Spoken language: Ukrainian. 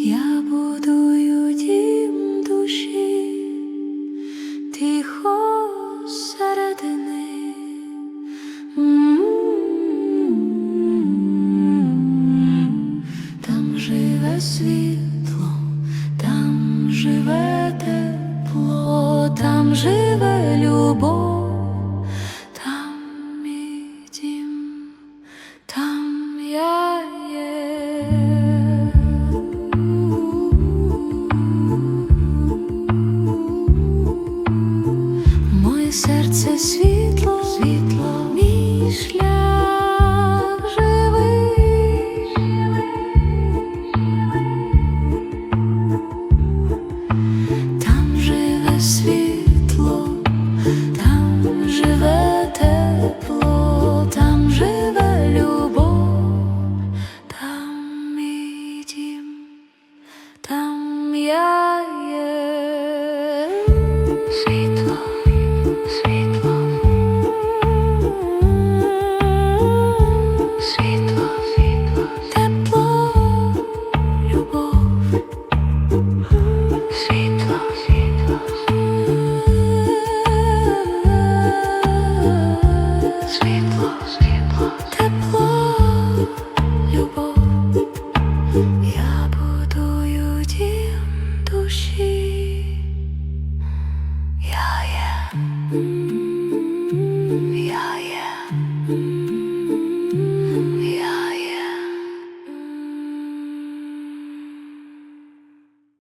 Я будую дім душі, тихо середини. Там живе світло, там живе тепло, там живе любов. Серце світло, Mm-hmm.